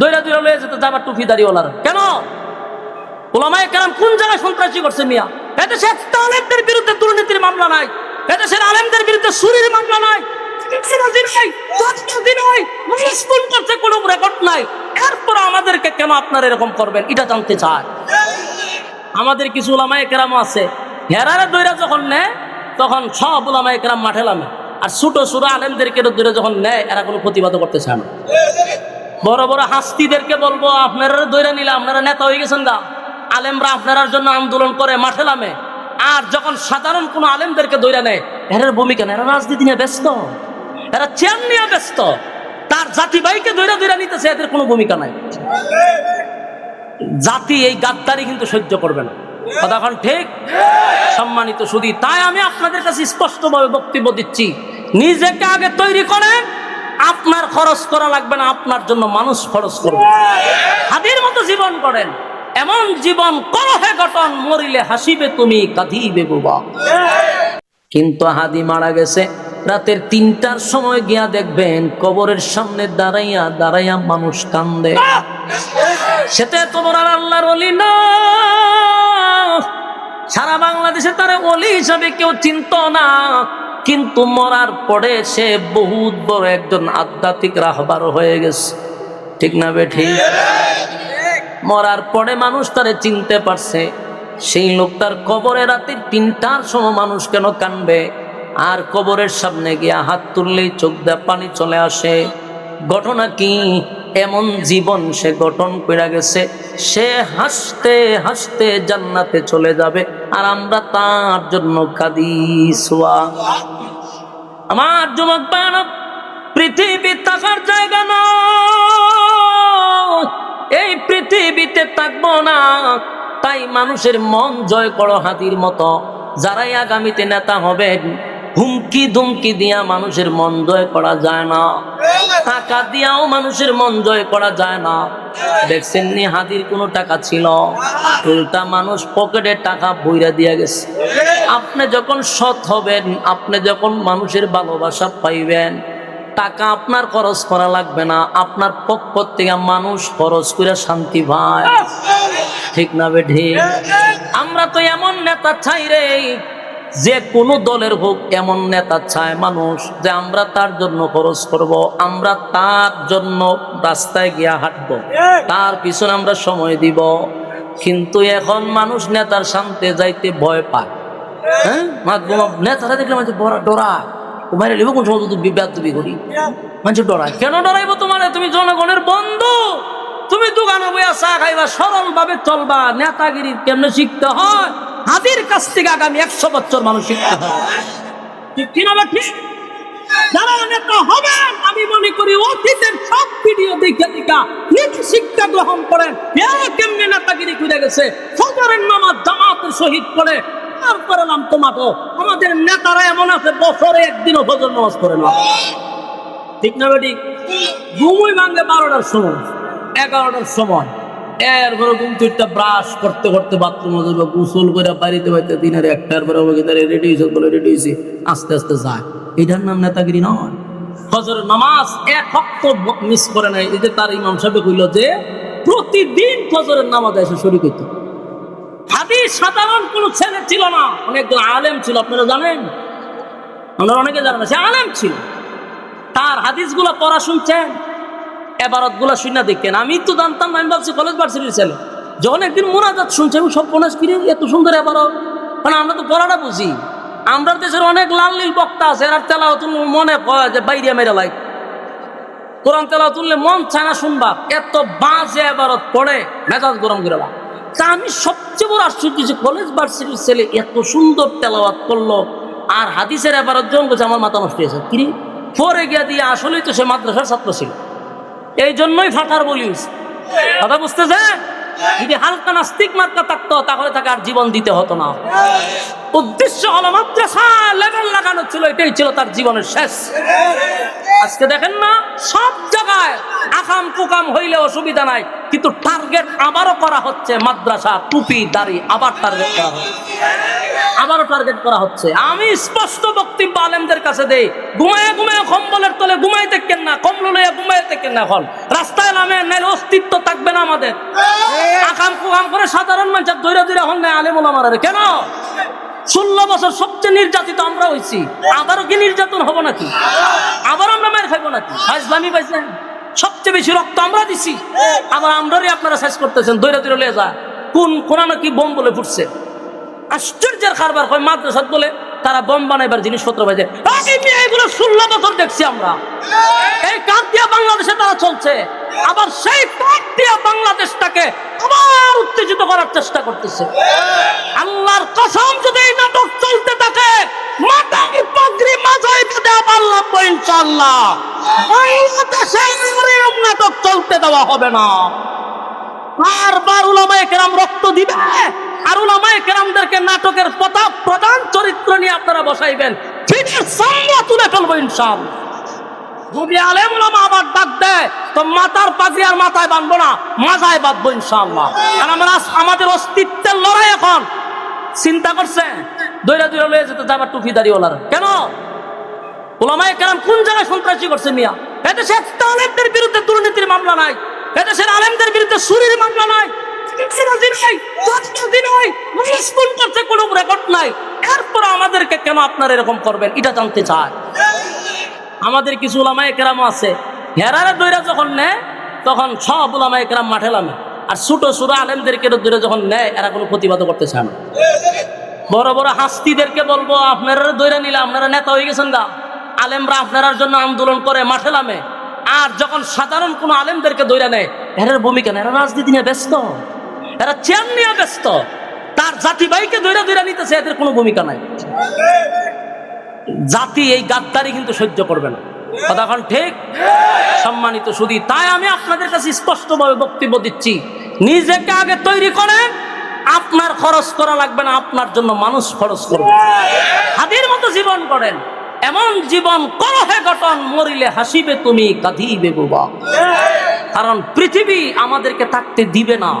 দৈরা দৈরা লয়ে যেতে যাবার টুপি দাঁড়িয়েওয়ালার কেন? ওলামায় কেরাম কোন জায়গায় সন্ত্রাসী করছে মিয়া? এদেশে আলেমদের বিরুদ্ধে দুর্নীতির মামলা নাই। এদেশের আলেমদের বিরুদ্ধে চুরির মামলা নাই। কোনো রেকর্ড নাই। আমাদেরকে কেন আপনারা এরকম করবেন? এটা জানতে আমাদের কিছু আছে। দৈরা যখন তখন কেরাম মাঠে আর ছোট ছোট আলেমদেরকে দৈরা যখন নেয়, এরা কোনো প্রতিবাদ করতে চায় না। বড় বড় হাস্তিদেরকে বলব, আপনারা দৈরা নিলে আপনারা নেতা হয়ে গেছেন গা। আলেমরা আপনার জন্য আন্দোলন করে মাঠে নামে। আর যখন সাধারণ কোনো আলেমদেরকে দৈরা নেয়, এরার ভূমিকা নেই, এরা রাজনীতি নিয়ে ব্যস্ত। এরা চেয়ার নিয়ে ব্যস্ত। তার জাতি ভাইকে দৈরা দৈরা নিতেছে, এদের কোনো ভূমিকা নাই। জাতি এই গাদ্দারি কিন্তু সহ্য করবে না। ঠিক? সম্মানিত শুধু তাই আমি আপনাদের কাছে স্পষ্টভাবে বক্তব্য দিচ্ছি। নিজেকে আগে তৈরি করেন আপনার খরচ করা লাগবে না, আপনার জন্য মানুষ খরচ করবে। হাদির মতো জীবন করেন, এমন জীবন করহে গঠন, মরিলে হাসিবে তুমি, কাঁদিবে বুবা। কিন্তু হাদি মারা গেছে, রাতের তিনটার সময় গিয়া দেখবেন, কবরের সামনে দাঁড়াইয়া দাঁড়াইয়া মানুষ কান্দে। সেটা তোমার আল্লাহর অলি না। সারা বাংলাদেশে তারা অলি হিসাবে কেউ চিনত না। কিন্তু মরার পরে সে বহুত বড় একজন আধ্যাত্মিক রাহবার হয়ে গেছে। ঠিক না বে ঠিক মরার পরে মানুষ তারে চিনতে পারছে। সেই লোক তার কবরে রাতের তিনটার সময় মানুষ কেন কানবে? আর কবরের সামনে গিয়া হাত তুললেই চোখ দিয়ে পানি চলে আসে। ঘটনা কি? এমন জীবন সে গঠন করে গেছে, সে হাসতে হাসতে জান্নাতে চলে যাবে, আর আমরা তার জন্য কাঁদি সোয়া। আমার যুবক বানব পৃথিবী থাকার জায়গা নয়, এই পৃথিবীতে থাকব না, তাই মানুষের মন জয় করো হাতির মতো। যারাই আগামীতে নেতা হবেন হুমকি ধুমকি দিয়া মানুষের মন জয় করা যায় না। টাকা দিয়াও মানুষের মন জয় করা যায় না। দেখছেন নি হাতির কোনো টাকা ছিল? উল্টা মানুষ পকেটে টাকা বইরা দিয়া গেছে। আপনি যখন সৎ হবেন, আপনি যখন মানুষের ভালোবাসা পাইবেন, টাকা আপনার খরচ করা লাগবে না। আপনার পক্ষ থেকে মানুষ খরচ করে শান্তি পায়। ঠিক না বে ঠিক আমরা তো এমন নেতা চাই রে যে কোনো দলের হোক, এমন নেতা চায় মানুষ যে আমরা তার জন্য খরচ করব, আমরা তার জন্য রাস্তায় গিয়া হাঁটব, তার পিছনে আমরা সময় দিব। কিন্তু এখন মানুষ নেতার শান্তে যাইতে ভয় পায়। হ্যাঁ? দেখলে কোন সময় কেন ডরাইবো তোমার? তুমি জনগণের বন্ধু। তুমি চা খাইবা ভাবে চলবা। নেতাগিরি কেমনে শিখতে হয়? হাতির কাছ থেকে আগামী একশো বছর মানুষ হয় ঠিক কিনা ঠিক যারা নেতা হবেন, আমি মনে করি অতীতের সব ভিডিও দেখে দেখা নিজে শিক্ষা গ্রহণ করেন এরা কেমনে নেতাগিরি করে গেছে? ফজরের নামাজ জামাতের শহীদ করে তারপরে নাম তোমাকে আমাদের নেতারা এমন আছে, বছরে একদিনও ফজর নামাজ করে না। ঠিক না বেটি? ঘুমই ভাঙে বারোটার সময়, এগারোটার সময়। এরপরে ঘুম থেকে ব্রাশ করতে করতে বাথরুমে যাবে গোসল করে বাড়িতে বাড়িতে দিনের একটার পরে আমাকে তারা রেডি হয়েছে বলে রেডি হয়েছে আস্তে আস্তে যায়। এটার নাম নেতাগিরি নয়। ফজর নামাজ এক হক্ত মিস করে নাই। এই যে তার ইমাম সাহেব কইল যে, প্রতিদিন ফজরের নামাজ এসে শরীর করতে হাদিস সাধারণ কোনো ছেলে ছিল না। অনেকজন আলেম ছিল, আপনারা জানেন? আপনারা অনেকে জানেন সে আলেম ছিল। তার হাদিসগুলো পড়া শুনছেন? এবারতগুলা শুনে দেখেন। আমি তো জানতাম আমি ভাবছি কলেজ ভার্সিটির ছেলে। যখন একদিন মোনাজাত শুনছে, আমি সব পনাশ কিনে এত সুন্দর এবারত। মানে আমরা তো পড়াটা বুঝি। আমরা দেশের অনেক লাল নীল বক্তা আছে এরা তেলাও তুমি মনে কয় যে বাইরে মেরে লাই কোরআন তেলাও তুললে মন না শুনবা, এত বাজে এবারত পড়ে, মেজাজ গরম করে। তা আমি সবচেয়ে বড় আশ্চর্য যে কলেজ ভার্সিটির ছেলে এত সুন্দর তেলাওয়াত করল, আর হাদিসের এবারত জন বলছে, আমার মাথা নষ্ট হয়েছে। কিরে? পরে গিয়া দিয়ে আসলেই তো সে মাদ্রাসার ছাত্র ছিল। এই জন্যই ফাটার বলিস। কথা বুঝতেছে? যদি হালকা নাস্তিক মার্কা থাকতো, তাহলে তাকে আর জীবন দিতে হতো না। উদ্দেশ্য হলো মাদ্রাসা লেভেল লাগানো ছিল, এটাই ছিল তার জীবনের শেষ। আজকে দেখেন না, সব জায়গায় আকাম কুকাম হইলে অসুবিধা নাই, কিন্তু টার্গেট আবারও করা হচ্ছে মাদ্রাসা টুপি দাড়ি, আবার টার্গেট করা হচ্ছে। আবারও টার্গেট করা হচ্ছে। আমি স্পষ্ট বক্তব্য আলেমদের কাছে দেই, ঘুমায় ঘুমায় কম্বলের তলে ঘুমাই দেখেন না, কম্বল লইয়া ঘুমাই দেখেন না এখন রাস্তায় নামে নাইলে অস্তিত্ব থাকবে না আমাদের। আকাম কুকাম করে সাধারণ মানুষের দৈরা দৈরা হন না আলেম ওলামারা কেন? ষোলো বছর সবচেয়ে নির্যাতিত আমরা হইছি। আবারও কি নির্যাতন হব নাকি? আবার আমরা মার খাইবো নাকি? ইসলামী পাইছেন? সবচেয়ে বেশি রক্ত আমরা দিছি। আবার আমরারই আপনারা শেষ করতেছেন দৈরা দৈরা যা। কোন কোন নাকি বোম বলে ফুটছে। আশ্চর্যের কারবার হয়, মাদ্রাসাত বলে তারা বোম বানাইবার জিনিসপত্র বাজে এগুলো ষোলো বছর দেখছি আমরা। এই কাঠ দিয়া বাংলাদেশে তারা চলছে। আবার সেই কাঠ দিয়া বাংলাদেশটাকে আবার উত্তেজিত করার চেষ্টা করতেছে। আল্লাহর কসম যদি এই নাটক চলতে থাকে মাথায় নাটক চলতে দেওয়া হবে না। বারবার উলামায়ে কেরাম রক্ত দিবে। আর উলামায়ে কেরামদেরকে নাটকের পথা প্রধান চরিত্র নিয়ে আপনারা বসাইবেন। ফিটের সামনে তুলে ফেলব ইনশাআল্লাহ। যদি আলেম উলামা আবার ডাক দেয়, তো মাথার পাগড়ি আর মাথায় বাঁধবো না মাথায় বাঁধবো ইনশাআল্লাহ। আর আমরা আমাদের অস্তিত্বের লড়াই এখন। চিন্তা করছে, দৈরা দৈরা লয়ে যেতে যাবার টুপি দাঁড়িয়েওয়ালার কেন? ওলামায়ে কেরাম কোন জায়গায় সন্ত্রাসী করছে মিয়া? এদেশে একটা আলেমদের বিরুদ্ধে দুর্নীতির মামলা নাই। এদেশের আলেমদের বিরুদ্ধে চুরির মামলা নাই। কোনো রেকর্ড নাই। এরপর আমাদেরকে কেন আপনারা এরকম করবেন? এটা জানতে আমাদের কিছু আছে। দৈরা যখন তখন সব কেরাম মাঠে আর আলেমদেরকে দৈরা যখন এরা কোনো করতে না। বড় বড় হাস্তিদেরকে বলব, আপনারা দৈরা নিলে আপনারা নেতা হয়ে গেছেন গা। আলেমরা আপনার জন্য আন্দোলন করে, মাঠে নামে। আর যখন সাধারণ কোনো আলেমদেরকে দৈরা নেয়, এরার ভূমিকা এরা রাজনীতি নিয়ে ব্যস্ত। এরা চেয়ার নিয়ে ব্যস্ত। তার জাতি ভাইকে দৈরা দৈরা নিতেছে, এদের কোনো ভূমিকা নাই। জাতি এই গাদ্দারি কিন্তু সহ্য করবে না। কথাখন ঠিক? সম্মানিত শুধু তাই আমি আপনাদের কাছে স্পষ্টভাবে বক্তব্য দিচ্ছি। নিজেকে আগে তৈরি করেন, আপনার খরচ করা লাগবে না, আপনার জন্য মানুষ খরচ করবে। হাদির মতো জীবন করেন, এমন জীবন করহে গঠন, মরিলে হাসিবে তুমি, কাঁদিবে বাবা। কারণ পৃথিবী আমাদেরকে থাকতে দিবে না।